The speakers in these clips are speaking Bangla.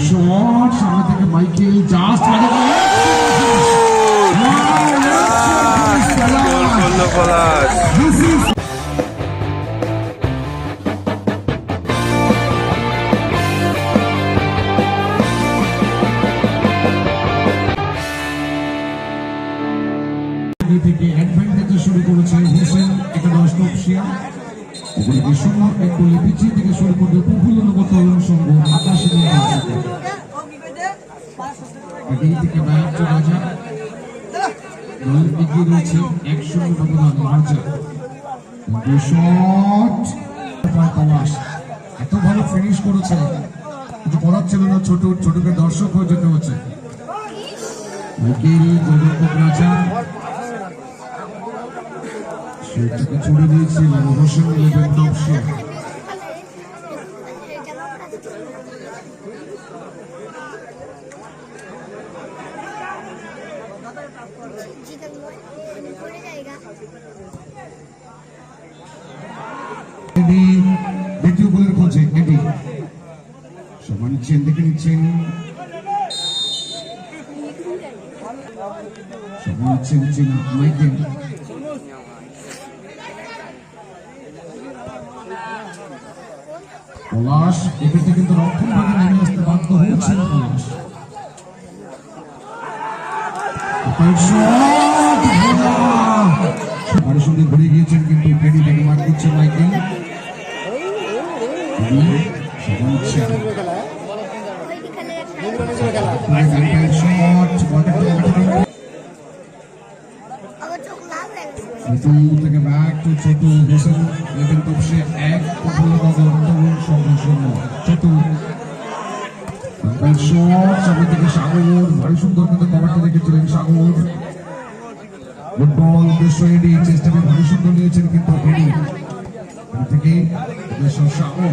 শট সামনে থেকে মাইকেল জাস্ট গোল করল পলাশ is আগে থেকে শুরু করেছে হোসেন একাদশ নকশিয়া এগুলিকে সুন্দর এক গোলে পিছিয়ে থেকে শুরু করবে প্রফুল্লনগর তরুণ সংঘ আকাশে এদিক থেকে ব্যাট চলে যায় এগিয়ে রয়েছে এক শূন্য ব্যবধান রাজা এত ভালো ফিনিশ করেছে। কিছু করার ছিল না, ছোট ছোটকে দর্শক হয়ে যেতে হচ্ছে। উকিল গোলরক্ষক রাজা। সেটাকে ছুড়ে দিয়েছিল হোসেন পড়ে জায়গা এডি দ্বিতীয় গোলের খোঁজে এডি নিচ্ছেন দেখে নিচ্ছেন সমান নিচ্ছেন নিচ্ছেন মাইকেল পলাশ এক্ষেত্রে কিন্তু রক্ষণ ভাগে নেমে আসতে বাধ্য ভোলা বাড়ির সঙ্গে ঘুরে গিয়েছেন কিন্তু টেডি থেকে মার করছে মাইকেল সমান নিচ্ছেন ওই বিকালে একটা মাইকেল শট বলটা কিন্তু আমার চোখ লাল হয়ে গেছে ছোটু থেকে back to Chhotu Hossain level টপসে এক তরুণ সংঘ শূন্য ছোটু শট থেকে সাগর ভারী সুন্দর কিন্তু কভারটা রেখেছিলেন সাগর ফুটবল উদ্দেশ্য এডি চেষ্টাকে ভারী সুন্দর নিয়েছেন কিন্তু এডি থেকে সাগর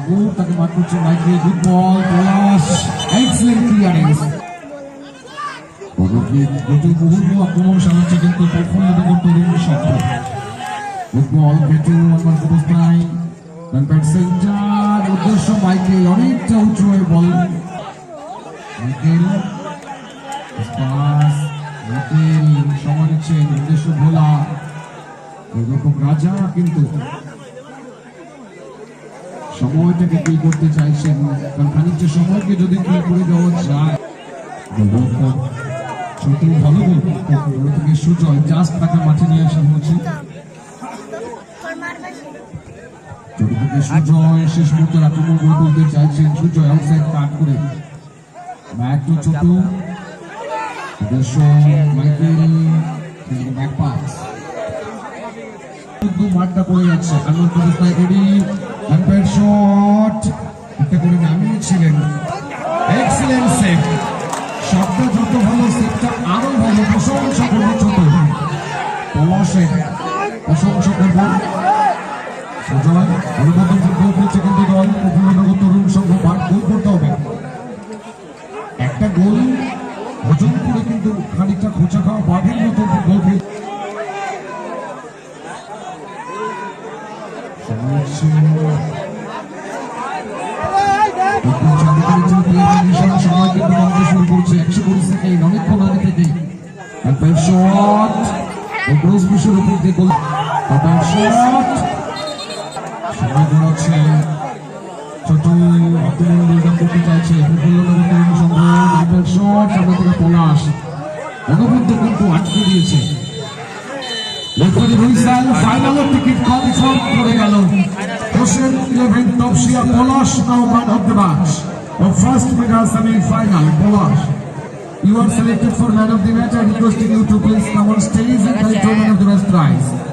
সাগর তাকে মার করছে Michael good ball Palash excellent clearance প্রচুর মুহূর্ত আক্রমণ সামনে কিন্তু প্রফুল্লনগর তরুণ সংঘ গুড বল ভেটু আমার অবস্থায় ব্যাট সেন্টার উদ্দেশ্য মাইকেল অনেকটা উঁচু হয়ে বল মাইকেল পাস মাইকেল সমানিচ্ছেন উদ্দেশ্য ভোলা এরকম রাজা কিন্তু সময়টাকে কি করতে চাইছেন? কারণ খানিকটা সময়কে যদি কি করে দেওয়া যায় ছোট ভালো গোল সুজয় জাস্ট তাকে মাঠে নিয়ে আসা হয়েছে। ছোট থেকে সুজয় শেষ মুহূর্তে আক্রমণ করে তুলতে চাইছেন সুজয় করে। Back to Chhoto. Michael back মাঠটা পড়ে যাচ্ছে। আলোর প্রতিষ্ঠায় এডি হ্যান্ডপ্যাড শট। একটা করে নামিয়েছিলেন এক্সিলেন্ট সেভ শটটা যত ভালো সেভটা আরও ভালো। প্রশংসা করব ছোট পলাশে প্রশংসা করব। সুজয় অনুমোদন ফুটবল করছে কিন্তু দল। প্রফুল্লনগর তরুণ সংঘ পাঠ গোল করতে হবে। একটা গোল বিয়ের নিশানা একশো কুড়ি পলাশ অনবদ্য আটকে দিয়েছে রেফারি ফাইনালের টিকিট কনফার্ম করে গেল। হোসেন তপসিয়া, পলাশ of first mega semi-final, Polash. You are selected for man of the match. I requesting you to please come on stage and collect man of the match prize.